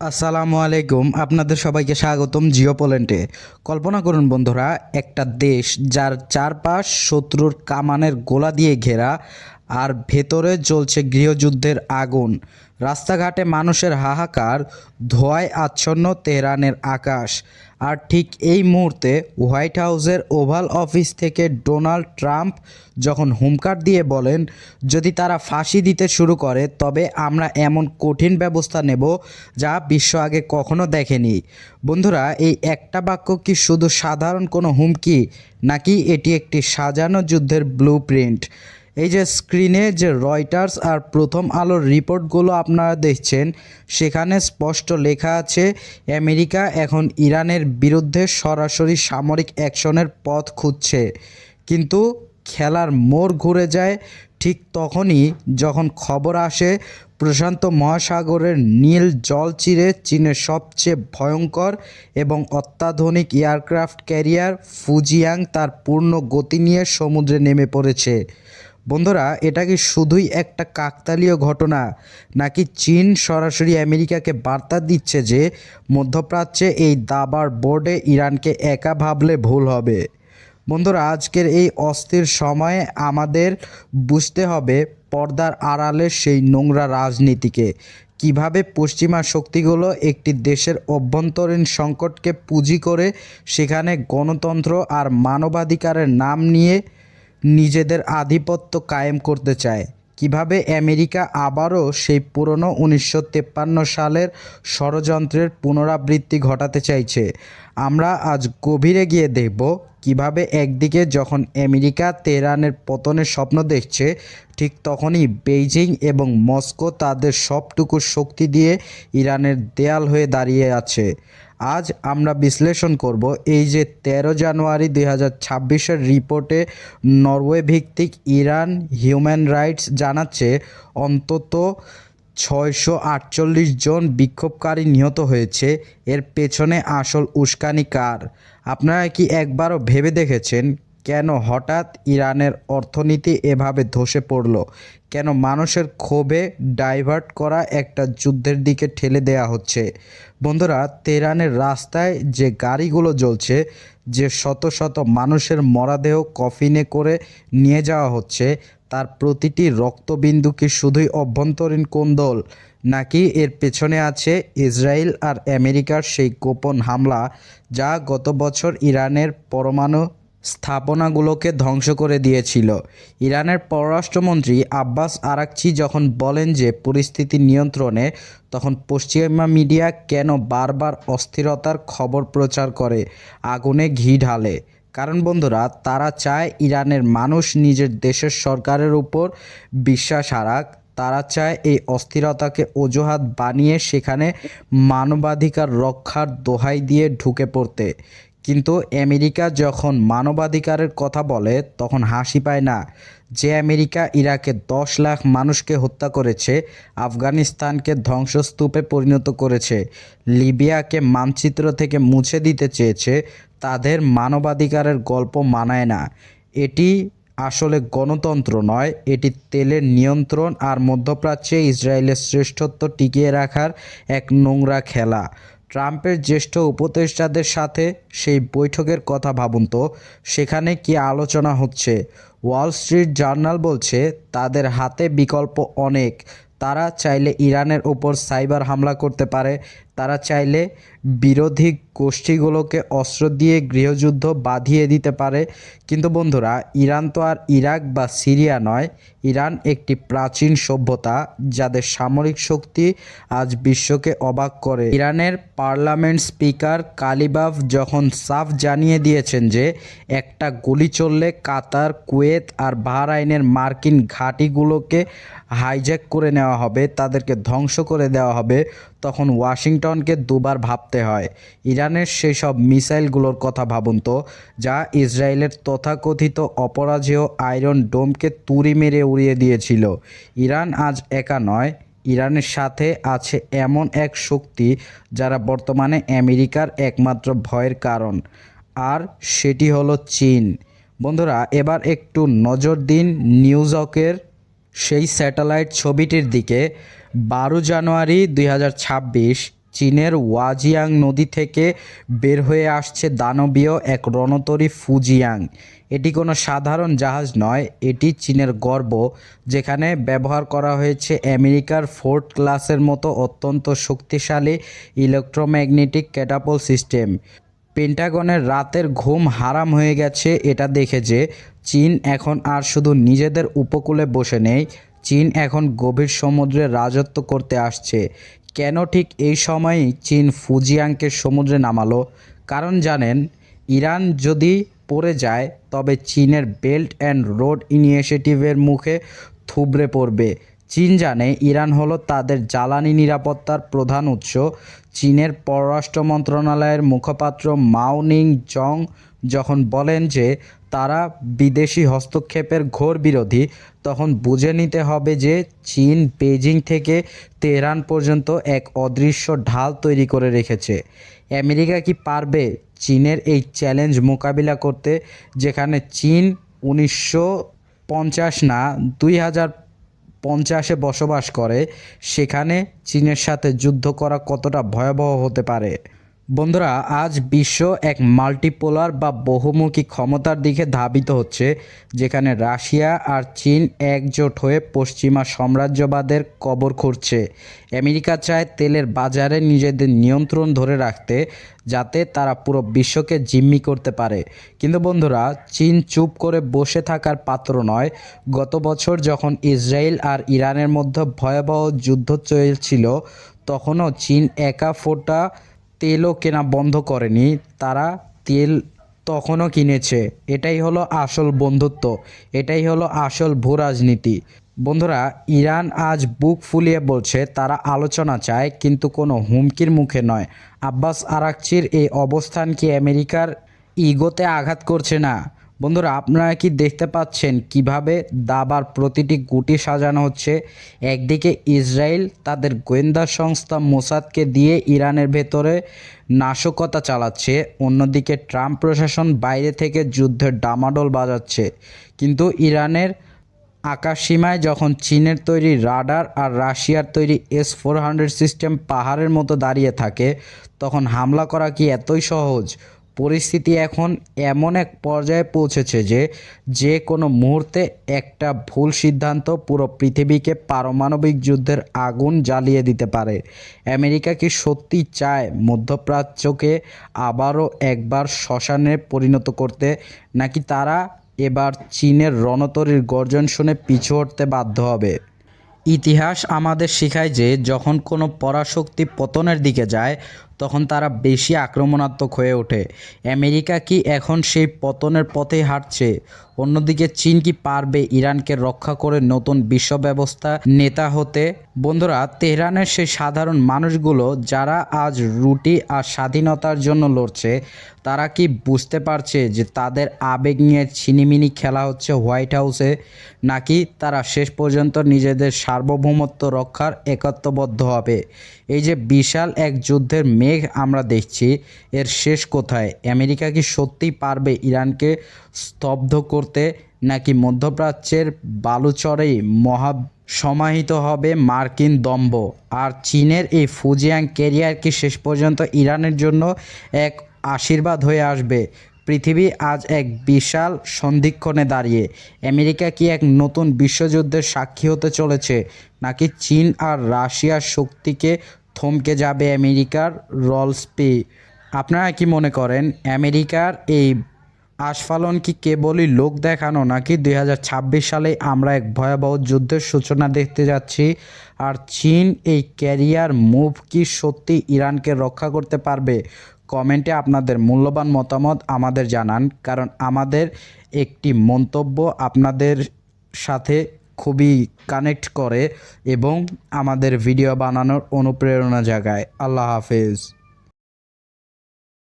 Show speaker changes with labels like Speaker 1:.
Speaker 1: আসসালামু আলাইকুম। আপনাদের সবাইকে স্বাগতম জিও পোল্যান্ডে। কল্পনা করুন বন্ধুরা, একটা দেশ যার চারপাশ শত্রুর কামানের গোলা দিয়ে ঘেরা আর ভেতরে চলছে গৃহযুদ্ধের আগুন। রাস্তাঘাটে মানুষের হাহাকার, ধোঁয়ায় আচ্ছন্ন তেহরানের আকাশ। আর ঠিক এই মুহূর্তে হোয়াইট হাউসের ওভাল অফিস থেকে ডোনাল্ড ট্রাম্প যখন হুমকার দিয়ে বলেন, যদি তারা ফাঁসি দিতে শুরু করে, তবে আমরা এমন কঠিন ব্যবস্থা নেব যা বিশ্ব আগে কখনো দেখেনি। বন্ধুরা, এই একটা বাক্য কি শুধু সাধারণ কোনো হুমকি, নাকি এটি একটি সাজানো যুদ্ধের ব্লু প্রিন্ট এই যে স্ক্রিনে যে রয়টার্স আর প্রথম আলোর রিপোর্টগুলো আপনারা দেখছেন, সেখানে স্পষ্ট লেখা আছে, আমেরিকা এখন ইরানের বিরুদ্ধে সরাসরি সামরিক অ্যাকশনের পথ খুঁজছে। কিন্তু খেলার মোড় ঘুরে যায় ঠিক তখনই যখন খবর আসে, প্রশান্ত মহাসাগরের নীল জল চিরে চীনের সবচেয়ে ভয়ঙ্কর এবং অত্যাধুনিক এয়ারক্রাফট ক্যারিয়ার ফুজিয়াং তার পূর্ণ গতি নিয়ে সমুদ্রে নেমে পড়েছে। বন্ধুরা, এটা কি শুধুই একটা কাকতালীয় ঘটনা নাকি চীন সরাসরি আমেরিকাকে বার্তা দিচ্ছে যে মধ্যপ্রাচ্যে এই দাবার বোর্ডে ইরানকে একা ভাবলে ভুল হবে? বন্ধুরা, আজকের এই অস্থির সময়ে আমাদের বুঝতে হবে পর্দার আড়ালে সেই নোংরা রাজনীতিকে। কীভাবে পশ্চিমা শক্তিগুলো একটি দেশের অভ্যন্তরীণ সংকটকে পুঁজি করে সেখানে গণতন্ত্র আর মানবাধিকারের নাম নিয়ে নিজেদের আধিপত্য কায়েম করতে চায়। কীভাবে আমেরিকা আবারও সেই পুরনো উনিশশো সালের ষড়যন্ত্রের পুনরাবৃত্তি ঘটাতে চাইছে? আমরা আজ গভীরে গিয়ে দেখব কীভাবে একদিকে যখন আমেরিকা তেহরানের পতনের স্বপ্ন দেখছে, ঠিক তখনই বেইজিং এবং মস্কো তাদের সবটুকু শক্তি দিয়ে ইরানের দেয়াল হয়ে দাঁড়িয়ে আছে। আজ আমরা বিশ্লেষণ করব এই যে তেরো জানুয়ারি দুই হাজার ছাব্বিশের রিপোর্টে নরওয়ে ভিত্তিক ইরান হিউম্যান রাইটস জানাচ্ছে অন্তত ছয়শো আটচল্লিশ জন বিক্ষোভকারী নিহত হয়েছে। এর পেছনে আসল উস্কানি কার? আপনারা কি একবারও ভেবে দেখেছেন কেন হঠাৎ ইরানের অর্থনীতি এভাবে ধসে পড়ল? কেন মানুষের ক্ষোভে ডাইভার্ট করা একটা যুদ্ধের দিকে ঠেলে দেয়া হচ্ছে? বন্ধুরা, তেহরানের রাস্তায় যে গাড়িগুলো জ্বলছে, যে শত শত মানুষের মরাদেহ কফিনে করে নিয়ে যাওয়া হচ্ছে, তার প্রতিটি রক্তবিন্দু কি শুধুই অভ্যন্তরীণ কোন্দল নাকি এর পেছনে আছে ইসরায়েল আর আমেরিকার সেই গোপন হামলা, যা গত বছর ইরানের পরমাণু স্থাপনাগুলোকে ধ্বংস করে দিয়েছিল। ইরানের পররাষ্ট্রমন্ত্রী আব্বাস আরাকচি যখন বলেন যে পরিস্থিতি নিয়ন্ত্রণে, তখন পশ্চিমা মিডিয়া কেন বারবার অস্থিরতার খবর প্রচার করে, আগুনে ঘি ঢালে? কারণ বন্ধুরা, তারা চায় ইরানের মানুষ নিজের দেশের সরকারের উপর বিশ্বাস হারাক, তারা চায় এই অস্থিরতাকে অজুহাত বানিয়ে সেখানে মানবাধিকার রক্ষার দোহাই দিয়ে ঢুকে পড়তে। কিন্তু আমেরিকা যখন মানবাধিকারের কথা বলে, তখন হাসি পায় না। যে আমেরিকা ইরাকে দশ লাখ মানুষকে হত্যা করেছে, আফগানিস্তানকে ধ্বংসস্তূপে পরিণত করেছে, লিবিয়াকে মানচিত্র থেকে মুছে দিতে চেয়েছে, তাদের মানবাধিকারের গল্প মানায় না। এটি আসলে গণতন্ত্র নয়, এটি তেলের নিয়ন্ত্রণ আর মধ্যপ্রাচ্যে ইসরায়েলের শ্রেষ্ঠত্ব টিকিয়ে রাখার এক নোংরা খেলা। ট্রাম্পের জ্যেষ্ঠ উপদেষ্টাদের সাথে সেই বৈঠকের কথা ভাবুন তো। সেখানে কি আলোচনা হচ্ছে? ওয়াল স্ট্রিট জার্নাল বলছে, তাদের হাতে বিকল্প অনেক। তারা চাইলে ইরানের ওপর সাইবার হামলা করতে পারে তারা চাইলে বিরোধী গোষ্ঠীগুলোকে অস্ত্র দিয়ে গৃহযুদ্ধ বাঁধিয়ে দিতে পারে। কিন্তু বন্ধুরা, ইরান তো আর ইরাক বা সিরিয়া নয়। ইরান একটি প্রাচীন সভ্যতা যাদের সামরিক শক্তি আজ বিশ্বকে অবাক করে। ইরানের পার্লামেন্ট স্পিকার কালিবাফ যখন সাফ জানিয়ে দিয়েছেন যে একটা গুলি চললে কাতার, কুয়েত আর বাহরাইনের মার্কিন ঘাঁটিগুলোকে হাইজ্যাক করে নেওয়া হবে, তাদেরকে ধ্বংস করে দেওয়া হবে, তখন ওয়াশিংটনকে দুবার ভাবতে হয়। ইরানের সেই সব মিসাইলগুলোর কথা ভাবুন তো, যা ইসরায়েলের তথাকথিত অপরাজেয় আয়রন ডোমকে তুড়ি মেরে উড়িয়ে দিয়েছিল। ইরান আজ একা নয়, ইরানের সাথে আছে এমন এক শক্তি যারা বর্তমানে আমেরিকার একমাত্র ভয়ের কারণ, আর সেটি হলো চীন। বন্ধুরা, এবার একটু নজর দিন নিউজকের সেই স্যাটেলাইট ছবিটির দিকে। বারো জানুয়ারি দুই হাজার ছাব্বিশ চীনের ওয়াজিয়াং নদী থেকে বের হয়ে আসছে দানবীয় এক রণতরী ফুজিয়াং। এটি কোনো সাধারণ জাহাজ নয়, এটি চীনের গর্ব, যেখানে ব্যবহার করা হয়েছে আমেরিকার ফোর্ট ক্লাসের মতো অত্যন্ত শক্তিশালী ইলেকট্রোম্যাগনেটিক ক্যাটাপল সিস্টেম। পেন্টাগনের রাতের ঘুম হারাম হয়ে গেছে, এটা দেখে যে চীন এখন আর শুধু নিজেদের উপকূলে বসে নেই, চীন এখন গভীর সমুদ্রে রাজত্ব করতে আসছে। কেন ঠিক এই সময়ই চীন ফুজিয়াংকে সমুদ্রে নামালো? কারণ জানেন, ইরান যদি পড়ে যায়, তবে চীনের বেল্ট অ্যান্ড রোড ইনিশিয়েটিভের মুখে থুবড়ে পড়বে। চীন জানে ইরান হলো তাদের জ্বালানি নিরাপত্তার প্রধান উৎস। চীনের পররাষ্ট্র মন্ত্রণালয়ের মুখপাত্র মাওনিং জং যখন বলেন যে তারা বিদেশি হস্তক্ষেপের ঘোর বিরোধী, তখন বুঝে নিতে হবে যে চীন বেজিং থেকে তেহরান পর্যন্ত এক অদৃশ্য ঢাল তৈরি করে রেখেছে। আমেরিকা কি পারবে চীনের এই চ্যালেঞ্জ মোকাবিলা করতে, যেখানে চীন উনিশশো পঞ্চাশ না দুই হাজার পঞ্চাশে বসবাস করে, সেখানে চীনের সাথে যুদ্ধ করা কতটা ভয়াবহ হতে পারে? বন্ধুরা, আজ বিশ্ব এক মাল্টিপোলার বা বহুমুখী ক্ষমতার দিকে ধাবিত হচ্ছে, যেখানে রাশিয়া আর চীন একজোট হয়ে পশ্চিমা সাম্রাজ্যবাদের কবর খুঁড়ছে। আমেরিকা চায় তেলের বাজারে নিজেদের নিয়ন্ত্রণ ধরে রাখতে, যাতে তারা পুরো বিশ্বকে জিম্মি করতে পারে। কিন্তু বন্ধুরা, চীন চুপ করে বসে থাকার পাত্র নয়। গত বছর যখন ইসরায়েল আর ইরানের মধ্যে ভয়াবহ যুদ্ধ চলছিল, তখনও চীন একা ফোটা তেলও কেনা বন্ধ করেনি। তারা তেল তখনও কিনেছে। এটাই হলো আসল বন্ধুত্ব। এটাই হলো আসল ভূ রাজনীতি। বন্ধুরা, ইরান আজ বুক ফুলিয়ে বলছে, তারা আলোচনা চায়, কিন্তু কোনো হুমকির মুখে নয়। আব্বাস আরাকচির এই অবস্থান কি আমেরিকার ইগোতে আঘাত করছে না? বন্ধুরা, আপনারা কি দেখতে পাচ্ছেন কীভাবে দাবার প্রতিটি গুটি সাজানো হচ্ছে? একদিকে ইসরায়েল তাদের গোয়েন্দা সংস্থা মোসাদকে দিয়ে ইরানের ভেতরে নাশকতা চালাচ্ছে, অন্যদিকে ট্রাম্প প্রশাসন বাইরে থেকে যুদ্ধের ডামাডোল বাজাচ্ছে। কিন্তু ইরানের আকাশসীমায় যখন চীনের তৈরি রাডার আর রাশিয়ার তৈরি এস ফোর হান্ড্রেড সিস্টেম পাহাড়ের মতো দাঁড়িয়ে থাকে, তখন হামলা করা কি এতই সহজ? পরিস্থিতি এখন এমন এক পর্যায়ে পৌঁছেছে যে যে কোনো মুহূর্তে একটা ভুল সিদ্ধান্ত পুরো পৃথিবীকে পারমাণবিক যুদ্ধের আগুন জ্বালিয়ে দিতে পারে। আমেরিকা কি সত্যি চায় মধ্যপ্রাচ্যকে আবারও একবার শ্মশানে পরিণত করতে, নাকি তারা এবার চীনের রণতরীর গর্জন শুনে পিছু হটতে বাধ্য হবে? ইতিহাস আমাদের শেখায় যে যখন কোনো পরাশক্তি পতনের দিকে যায় তখন তারা বেশি আক্রমণাত্মক হয়ে ওঠে। আমেরিকা কি এখন সেই পতনের পথেই হাঁটছে? অন্যদিকে চীন কি পারবে ইরানকে রক্ষা করে নতুন বিশ্ব ব্যবস্থা নেতা হতে? বন্ধুরা, তেহরানের সেই সাধারণ মানুষগুলো যারা আজ রুটি আর স্বাধীনতার জন্য লড়ছে, তারা কি বুঝতে পারছে যে তাদের আবেগ নিয়ে ছিনিমিনি খেলা হচ্ছে হোয়াইট হাউসে? নাকি তারা শেষ পর্যন্ত নিজেদের সার্বভৌমত্ব রক্ষার একত্ববদ্ধ হবে? এই যে বিশাল এক যুদ্ধের মেঘ আমরা দেখছি, এর শেষ কোথায়? আমেরিকা কি সত্যিই পারবে ইরানকে স্তব্ধ করতে নাকি মধ্যপ্রাচ্যের বালুচরেই মহা সমাহিত হবে মার্কিন দম্ভ। আর চীনের এই ফুজিয়াং কেরিয়ার কি শেষ পর্যন্ত ইরানের জন্য এক আশীর্বাদ হয়ে আসবে? পৃথিবী আজ এক বিশাল সন্ধিক্ষণে দাঁড়িয়ে। আমেরিকা কি এক নতুন বিশ্বযুদ্ধের সাক্ষী হতে চলেছে? নাকি চীন আর রাশিয়ার শক্তিকে থমকে যাবে আমেরিকার রলস্পি? আপনারা কি মনে করেন, আমেরিকার এই আস্ফালন কি কেবলই লোক দেখানো নাকি দুই সালে আমরা এক ভয়াবহ যুদ্ধের সূচনা দেখতে যাচ্ছি? আর চীন এই ক্যারিয়ার মুভ কি সত্যি ইরানকে রক্ষা করতে পারবে? কমেন্টে আপনাদের মূল্যবান মতামত আমাদের জানান, কারণ আমাদের একটি মন্তব্য আপনাদের সাথে খুবই কানেক্ট করে এবং আমাদের ভিডিও বানানোর অনুপ্রেরণা জাগায়। আল্লাহ হাফেজ।